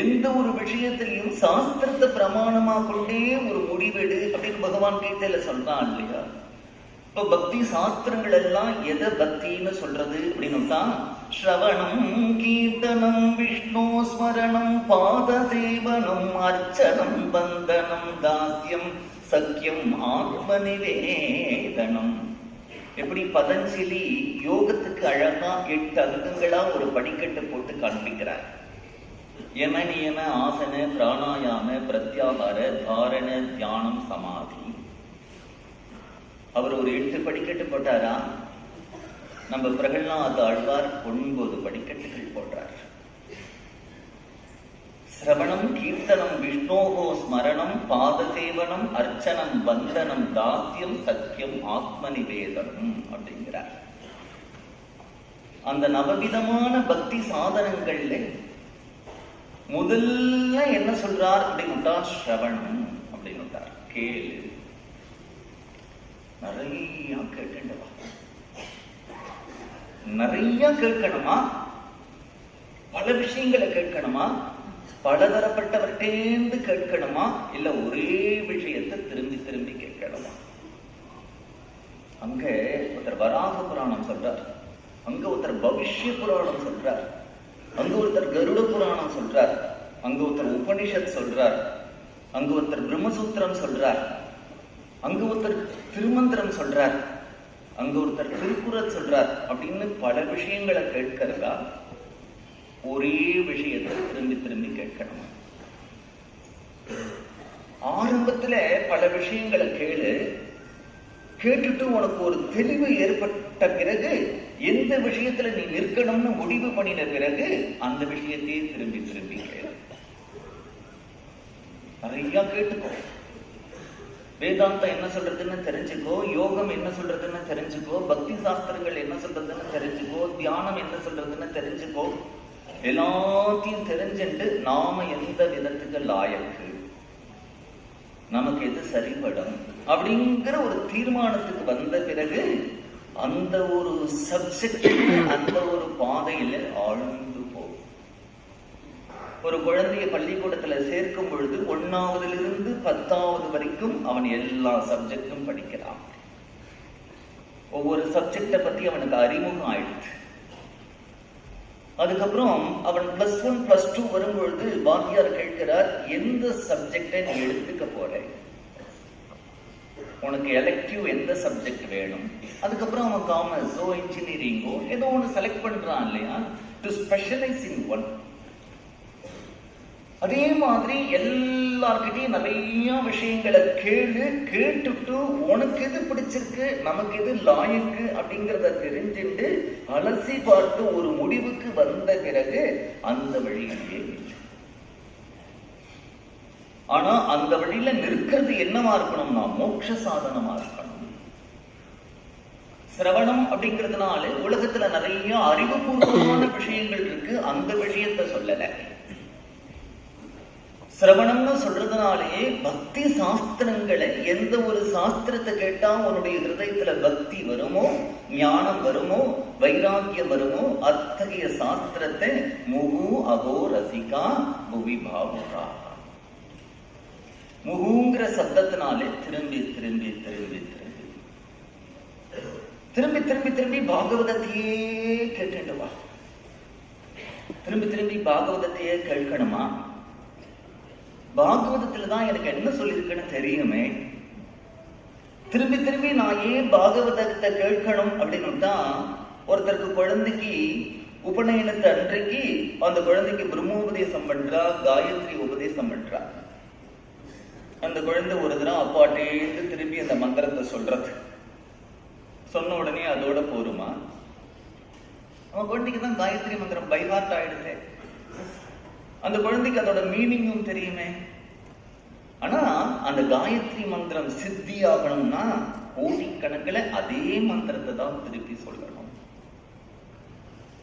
எந்த ஒரு விஷயத்திலையும் சாஸ்திரத்தை பிரமாணமா கொண்டே ஒரு முடிவெடு அப்படின்னு பகவான் கீதையில சொல்றான் இல்லையா? இப்ப பக்தி சாஸ்திரங்கள் எல்லாம் எதை பக்தின்னு சொல்றது தான் ஸ்ரவணம் கீர்த்தனம் விஷ்ணு ஸ்மரணம் பாத சேவனம் அர்ச்சனம் பந்தனம் தாசியம் சக்கியம் ஆத்ம நிவேதனம் எப்படி பதஞ்சலி யோகத்துக்கு அழகா எட்டு அங்கங்களா ஒரு படிக்கட்டு போட்டு காண்பிக்கிறார். யம நியம ஆசன பிராணாயாம பிரத்யாகார தாரண தியானம் சமாதி. அவர் ஒரு எட்டு படிக்கட்டு போட்டாரா? நம்ம பிரகலாத் ஆழ்வார் ஒன்பது படிக்கட்டுகள் போட்டார். சிரவணம் கீர்த்தனம் விஷ்ணோகோ ஸ்மரணம் பாதசேவனம் அர்ச்சனம் வந்தனம் தாஸ்யம் சத்தியம் ஆத்ம நிவேதனம் அப்படிங்கிறார். அந்த நவவிதமான பக்தி சாதனங்கள்ல முதல்ல என்ன சொல்றார் அப்படின்னு ஸ்ரவணம் அப்படின்னுட்டார் கேளு. நிறைய கேட்டுண்டவா நிறைய கேட்கணுமா? பல விஷயங்களை கேட்கணுமா? பலதரப்பட்டவர்கிட்டேந்து கேட்கணுமா? இல்ல ஒரே விஷயத்தை திரும்பி திரும்பி கேட்கணுமா? அங்க ஒருத்தர் வராக புராணம் சொல்றார். அங்க ஒருத்தர் பவிஷ்ய புராணம் சொல்றார். அங்க ஒருத்தர் கருட புராணம் சொல்றார். அங்க ஒருத்தர் உபனிஷத் சொல்றார். அங்க ஒருத்தர் பிரம்மசூத்திரம் சொல்றார். அங்க ஒருத்தர் திருமந்திரம் சொல்றார். அங்க ஒருத்தர் திருக்குறள் சொல்றார். அப்படின்னு பல விஷயங்களை கேட்கிறதா? ஒரே விஷயத்தை திரும்பி திரும்பி கேட்கணும்? ஆரம்பத்துல பல விஷயங்களை கேளு. கேட்டுட்டு உனக்கு ஒரு தெளிவு ஏற்பட்ட பிறகு எந்த விஷயத்துல நீ நிற்கணும்னு முடிவு பண்ணின பிறகு அந்த விஷயத்தையே திரும்பி திரும்பி நிறைய கேட்டுக்கோ. வேதாந்தம் என்ன சொல்றதுன்னு தெரிஞ்சுக்கோ யோகம் என்ன சொல்றதுன்னு தெரிஞ்சுக்கோ பக்தி சாஸ்திரங்கள் என்ன சொல்றதுன்னு தெரிஞ்சுக்கோ தியானம் என்ன சொல்றதுன்னு தெரிஞ்சுக்கோ எல்லாத்தையும் தெரிஞ்சுட்டு நாம எந்த விதத்துக்கு லாயக்கு? நமக்கு எது சரிபடும்? அப்படிங்கிற ஒரு தீர்மானத்துக்கு வந்த பிறகு அந்த ஒரு சப்ஜெக்ட் அந்த ஒரு பாதையில ஆழ்ந்து போகும். ஒரு குழந்தைய பள்ளிக்கூடத்துல சேர்க்கும் பொழுது ஒன்னாவதுல இருந்து பத்தாவது வரைக்கும் அவன் எல்லா சப்ஜெக்டும் படிக்கிறான். ஒவ்வொரு சப்ஜெக்டை பத்தி அவனுக்கு அறிமுகம் ஆயிடுச்சு. அதுக்கப்புறம் அவன் பிளஸ் ஒன் பிளஸ் டூ வரும்பொழுது பாத்தியார் கேட்கிறார் எந்த சப்ஜெக்டை நீ எடுத்துக்க போறேன் உனக்கு எலக்டிவ் எந்த சப்ஜெக்ட் வேணும்? அதுக்கப்புறம் அவன் காமர்ஸோ இன்ஜினியரிங்கோ ஏதோ ஒன்று செலக்ட் பண்ணுறான் இல்லையா? டு ஸ்பெஷலைஸ் இன் ஒன் அதே மாதிரி எல்லார்கிட்டையும் நிறைய விஷயங்களை கேளு கேட்டுட்டு உனக்கு எது பிடிச்சிருக்கு நமக்கு எது லாயக்கு அப்படிங்கிறத தெரிஞ்சுட்டு அலசி பார்த்து ஒரு முடிவுக்கு வந்த பிறகு அந்த வழியிலேயே ஆனா அந்த வழியில நிற்கிறது என்னவா இருக்கணும்னா மோட்ச சாதனமா இருக்கணும். சிரவணம் அப்படிங்கிறதுனால உலகத்துல நிறைய அறிவுபூர்வமான விஷயங்கள் இருக்கு. அந்த விஷயத்த சொல்லல. சிரவணம்னு சொல்றதுனாலேயே பக்தி சாஸ்திரங்களை எந்த ஒரு சாஸ்திரத்தை கேட்டா உன்னுடைய ஹிருதயத்துல பக்தி வருமோ ஞானம் வருமோ வைராக்கியம் வருமோ அத்தகைய சாஸ்திரத்தை முகு அகோ ரசிகா புவி பாவுகா முகுங்கிற சப்தத்தினாலே திரும்பி திரும்பி திரும்பி திரும்பி. திரும்பி திரும்பி திரும்பி பாகவதத்தையே கேட்டுட்டு வா. திரும்பி திரும்பி பாகவதத்தையே கேட்கணுமா? பாகவதத்துல தான் எனக்கு என்ன சொல்லியிருக்குன்னு தெரியுமே. திரும்பி திரும்பி நான் ஏன் பாகவதத்தை கேட்கணும் தான் ஒருத்தருக்கு குழந்தைக்கு உபநயனத்தை அன்றைக்கு அந்த குழந்தைக்கு பிரம்மோபதேசம் பண்றா காயத்ரி உபதேசம் பண்றா. அந்த குழந்தை ஒரு தடவை அப்பாட்டேந்து திருப்பி அந்த மந்திரத்தை சொல்றது. சொன்ன உடனே அதோட போருமா? அவன் குழந்தைக்கு தான் காயத்ரி மந்திரம் பைஹார்ட் ஆயிடுது அந்த குழந்தைக்கு அதோட மீனிங்கும் தெரியுமே. ஆனா அந்த காயத்ரி மந்திரம் சித்தி ஆகணும்னா கோடிக்கணக்கில் அதே மந்திரத்தை தான் திருப்பி சொல்லணும்.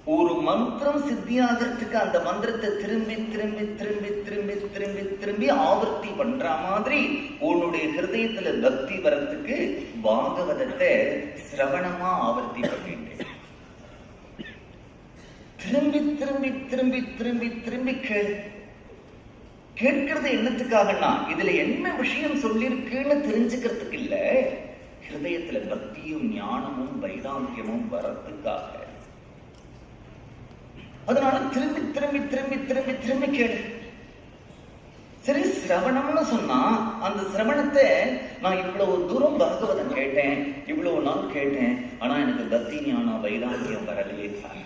ஒரு மந்திரம் சித்தியாகிறதுக்கு அந்த மந்திரத்தை திரும்பி திரும்பி திரும்பி திரும்பி திரும்பி திரும்பி ஆவர்த்தி பண்ற மாதிரி உன்னுடைய ஹிருதயத்துல பக்தி வரத்துக்கு பாகவதத்தை சிரவணமா ஆவர்த்தி பண்ணிட்டேன். திரும்பி திரும்பி திரும்பி திரும்பி திரும்பி கேள் கேட்கறது என்னத்துக்காகன்னா இதுல என்ன விஷயம் சொல்லியிருக்குன்னு தெரிஞ்சுக்கிறதுக்கு இல்ல. ஹிருதயத்துல பக்தியும் ஞானமும் வைராக்கியமும் வரத்துக்காக அதனால திரும்பி திரும்பி திரும்பி திரும்பி திரும்பி கேளு. சரி சிரவணம்னு சொன்னா அந்த சிரவணத்தை நான் இவ்வளவு தூரம் பாகவதம் கேட்டேன் இவ்வளவு நாள் கேட்டேன் ஆனா எனக்கு பக்தி ஞானம் வைராக்கியம் வரலையே சார்.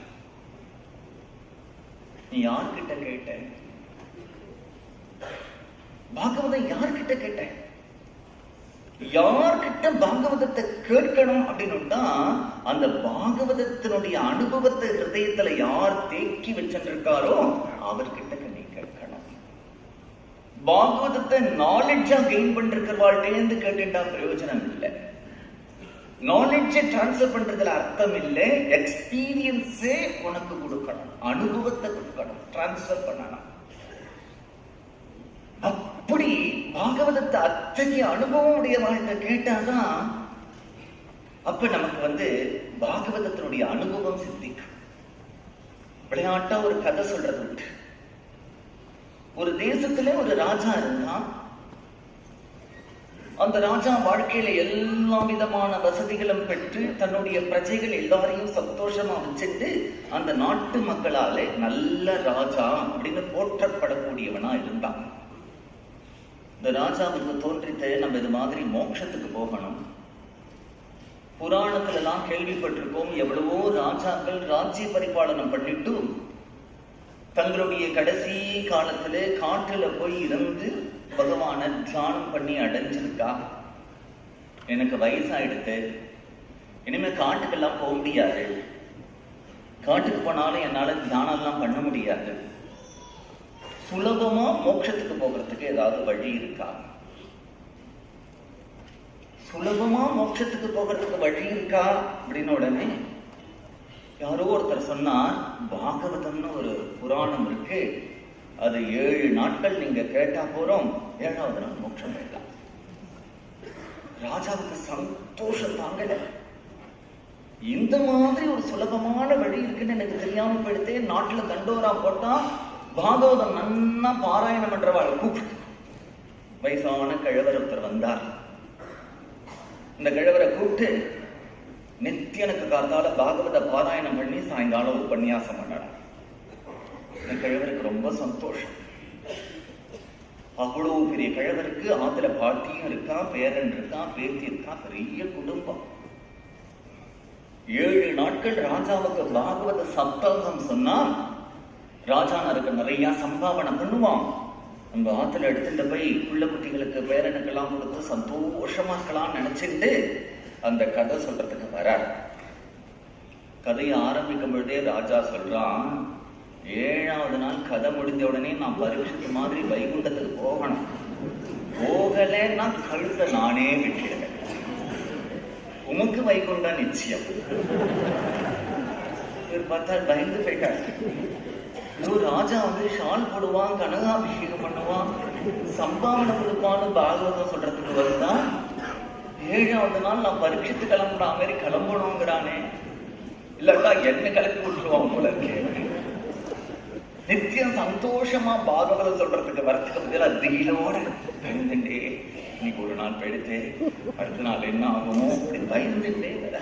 நீ யார்கிட்ட கேட்ட? பாகவதம் யார்கிட்ட கேட்டேன் யார்கிட்ட பாகவதத்தை கேட்கணும் அப்படின்னா அந்த பாகவதத்தினுடைய அனுபவத்தை ஹிருதயத்துல யார் தேக்கி வச்சிருக்காரோ அவர்கிட்ட நீ கேட்கணும். பாகவதத்தை நாலெட்ஜா கெயின் பண்ணிருக்கிறவாழ்கிட்டேருந்து கேட்டுட்டா பிரயோஜனம் இல்லை. நாலெட்ஜை டிரான்ஸ்ஃபர் பண்றதுல அர்த்தம் இல்லை. எக்ஸ்பீரியன்ஸே உனக்கு கொடுக்கணும். அனுபவத்தை கொடுக்கணும். டிரான்ஸ்ஃபர் பண்ணணும் அப்படி பாகவதத்தை அத்தகைய அனுபவம் உடையவர்கள்ட்ட கேட்டாதான் அப்ப நமக்கு வந்து பாகவதத்தினுடைய அனுபவம் சித்திக்கும். விளையாட்டா ஒரு கதை சொல்றது உண்டு. ஒரு தேசத்துல ஒரு ராஜா இருந்தான். அந்த ராஜா வாழ்க்கையில எல்லா விதமான வசதிகளும் பெற்று தன்னுடைய பிரஜைகள் எல்லாரையும் சந்தோஷமா வச்சுட்டு அந்த நாட்டு மக்களாலே நல்ல ராஜா அப்படின்னு போற்றப்படக்கூடியவனா இருந்தான். இந்த ராஜாவுக்கு தோன்றித்த நம்ம இது மாதிரி மோட்சத்துக்கு போகணும். புராணத்துல எல்லாம் கேள்விப்பட்டிருக்கோம் எவ்வளவோ ராஜாக்கள் ராஜ்ய பரிபாலனம் பண்ணிட்டு தங்களுடைய கடைசி காலத்துல காற்றுல போய் இருந்து பகவானை தியானம் பண்ணி அடைஞ்சிருக்கா? எனக்கு வயசாயிடுத்து. இனிமே காட்டுக்கெல்லாம் போக முடியாது. காட்டுக்கு போனாலும் என்னால தியானம் எல்லாம் பண்ண முடியாது. சுலபமா மோட்சத்துக்கு போகிறதுக்கு ஏதாவது வழி இருக்கா? சுலபமா மோட்சத்துக்கு போகிறதுக்கு வழி இருக்கா? அப்படின்னு உடனே யாரோ ஒருத்தர் சொன்னார் பாகவதம்னு ஒரு புராணம் இருக்கு. அது ஏழு நாட்கள் நீங்க கேட்டா போறோம். ஏழாவது நாள் மோட்சம் வேண்டாம் ராஜாவுக்கு சந்தோஷம் தாங்கல. இந்த மாதிரி ஒரு சுலபமான வழி இருக்குன்னு எனக்கு தெரியாம போயிடுத்து நாட்டுல தண்டோரா போட்டா பாகவதம் நன்னா பாராயணம் பண்றவாள். கூப்பிட்டு வயசான கிழவர் ஒருத்தர் வந்தார். இந்த கிழவரை கூப்பிட்டு நித்தியனுக்கு காத்தால பாகவத பாராயணம் பண்ணி சாயங்காலம் உபன்யாசம் பண்ணார் இந்த கிழவருக்கு ரொம்ப சந்தோஷம். அவ்வளவு பெரிய கிழவருக்கு ஆத்துல பாட்டியும் இருக்கா பேரன் இருக்கா பேத்தி இருக்கா பெரிய குடும்பம். ஏழு நாட்கள் ராஜாவுக்கு பாகவத சப்தகம் சொன்னா ராஜானாருக்கு நிறைய சம்பாவனை பண்ணுவான். நம்ம ஆத்துல எடுத்துட்டு போய் புள்ள குட்டிகளுக்கு பேரனுக்கெல்லாம் கொடுத்து சந்தோஷமா இருக்கலாம்னு நினைச்சிட்டு அந்த கதை சொல்றதுக்கு வரார். கதையை ஆரம்பிக்கும் பொழுதே ராஜா சொல்றான் ஏழாவது நாள் கதை முடிஞ்ச உடனே நான் பரிவஷத்து மாதிரி வைகுண்டத்துக்கு போகணும். போகலன்னா கழுத நானே விட்டுடுவேன். உமக்கு வைகுண்டம் நிச்சயம். இவர் பார்த்தா பயந்து போயிட்டார். ஐயோ ராஜா வந்து ஷால் போடுவான் கனகாபிஷேகம் பண்ணுவான். சம்பாவனை கொடுப்பான்னு பாகவதம் சொல்றதுக்கு வருதா? ஏழாவது நாள் நான் பரீட்சித்து கிளம்புற மாதிரி கிளம்பணுங்கிறானே. இல்லாட்டா என்ன கிளப்பி விட்டுருவான் போல இருக்கு. நித்தியம் சந்தோஷமா பாகவதம் சொல்றதுக்கு வரத்துக்கு பதிலாக திகிலோட பயந்துட்டே இன்னைக்கு ஒரு நாள் போயிடுத்து அடுத்த நாள் என்ன ஆகுமோ அப்படி பயந்துட்டே வர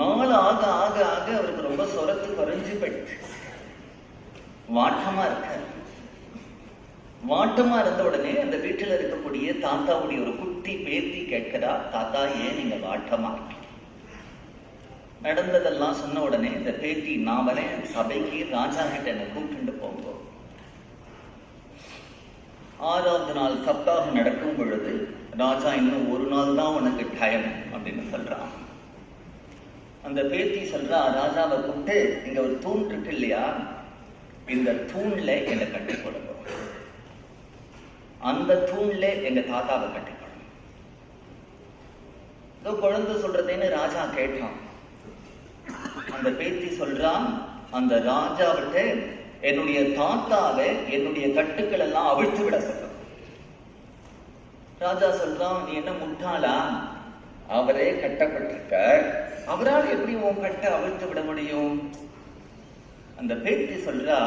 நாள் ஆக ஆக ஆக அவருக்கு ரொம்ப சொரத்து குறைஞ்சு போயிடுச்சு. வாட்டமா இருக்க வாட்டமா இருந்த உடனே அந்த வீட்டில் இருக்கக்கூடிய தாத்தாவுடைய ஒரு குட்டி பேத்தி கேட்கிறா தாத்தா ஏன் நீங்க வாட்டமா நடந்ததெல்லாம் சொன்ன உடனே இந்த பேத்தி நான் வரேன் சபைக்கு ராஜா கிட்ட என்னை கூப்பிட்டு போங்கோ. ஆறாவது நாள் சப்தாகம் நடக்கும் பொழுது ராஜா இன்னும் ஒரு நாள் தான் உனக்கு டைம் அப்படின்னு சொல்றான் அந்த பேத்தி சொல்றா ராஜாவை கூப்பிட்டு இங்க ஒரு தூண் இருக்கு இல்லையா? இந்த தூண்ல என்னை கட்டி கொடுங்க அந்த தூண்ல எங்க தாத்தாவை கட்டி கொடுங்க இதோ குழந்தை சொல்றதேன்னு ராஜா கேட்டான். அந்த பேத்தி சொல்றான் அந்த ராஜாவிட்ட என்னுடைய தாத்தாவை என்னுடைய கட்டுக்கள் எல்லாம் அவிழ்த்து விட சொல்ற ராஜா சொல்றான் நீ என்ன முட்டாளா? அவரே கட்டப்பட்டிருக்க அவரால் எப்படி உன் கட்டை அவிழ்த்து விட முடியும்? அந்த பேட்டி சொல்றா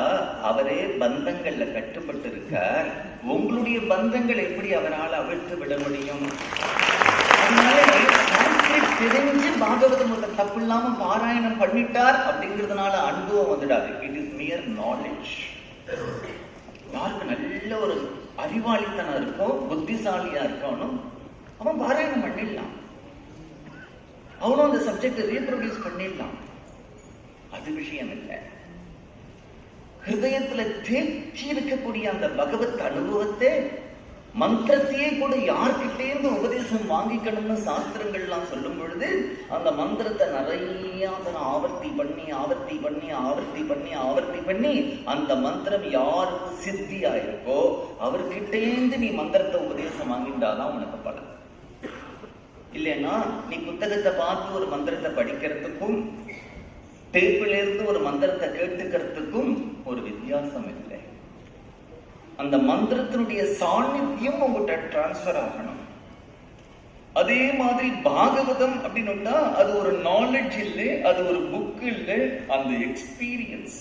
அவரே பந்தங்கள்ல கட்டுப்பட்டு இருக்கார் உங்களுடைய பந்தங்கள் எப்படி அவரால் அவிழ்த்து விட முடியும்? தெரிஞ்சு பாகவதம் ஒரு தப்பு இல்லாம பாராயணம் பண்ணிட்டார் அப்படிங்கிறதுனால அனுபவம் வந்துடாது. இட் இஸ் மியர் நாலேஜ் யாருக்கு நல்ல ஒரு அறிவாளித்தனம் இருக்கோ புத்திசாலியா இருக்கணும். அவன் பாராயணம் பண்ணிடலாம். அவனும் அந்த சப்ஜெக்ட் ரீப்ரொடியூஸ் பண்ணிடலாம். அது விஷயம் இல்லை. ஹிருதயத்துல தேக்கி இருக்கக்கூடிய அந்த பகவத் அனுபவத்தை மந்திரத்தையே கூட யார்கிட்டேருந்து உபதேசம் வாங்கிக்கணும்னு சாஸ்திரங்கள்லாம் சொல்லும் பொழுது அந்த மந்திரத்தை நிறைய அதனை ஆவர்த்தி பண்ணி ஆவர்த்தி பண்ணி ஆவர்த்தி பண்ணி ஆவர்த்தி பண்ணி அந்த மந்திரம் யாருக்கு சித்தியா இருக்கோ அவர்கிட்டேந்து நீ மந்திரத்தை உபதேசம் வாங்கிட்டாதான் உனக்கு பலன். இல்லைன்னா நீ புத்தகத்தை பார்த்து ஒரு மந்திரத்தை படிக்கிறதுக்கும் டேப்பிலிருந்து ஒரு மந்திரத்தை கேட்டுக்கிறதுக்கும் ஒரு வித்தியாசம் இல்லை. அந்த மந்திரத்தினுடைய சாநித்தியம் உங்ககிட்ட டிரான்ஸ்பர் ஆகணும். அதே மாதிரி பாகவதம் அப்படின்னா அது ஒரு நாலேஜ் இல்லை அது ஒரு புக் இல்லை அந்த எக்ஸ்பீரியன்ஸ்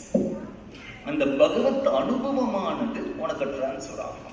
அந்த பகவத் அனுபவமானது உனக்கு டிரான்ஸ்பர் ஆகும்.